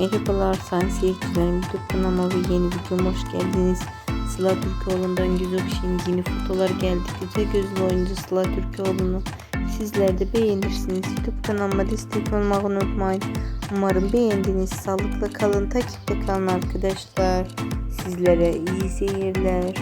Merhabalar sayın seyircilerim. YouTube kanalıma ve yeni videoma hoş geldiniz. Sıla Türkoğlu'ndan Güzokşin yeni fotolar geldi. Güzel gözlü oyuncu Sıla Türkoğlu'nu sizler de beğenirsiniz. YouTube kanalıma destek olmayı unutmayın. Umarım beğendiniz. Sağlıkla kalın, takipte kalın arkadaşlar. Sizlere iyi seyirler.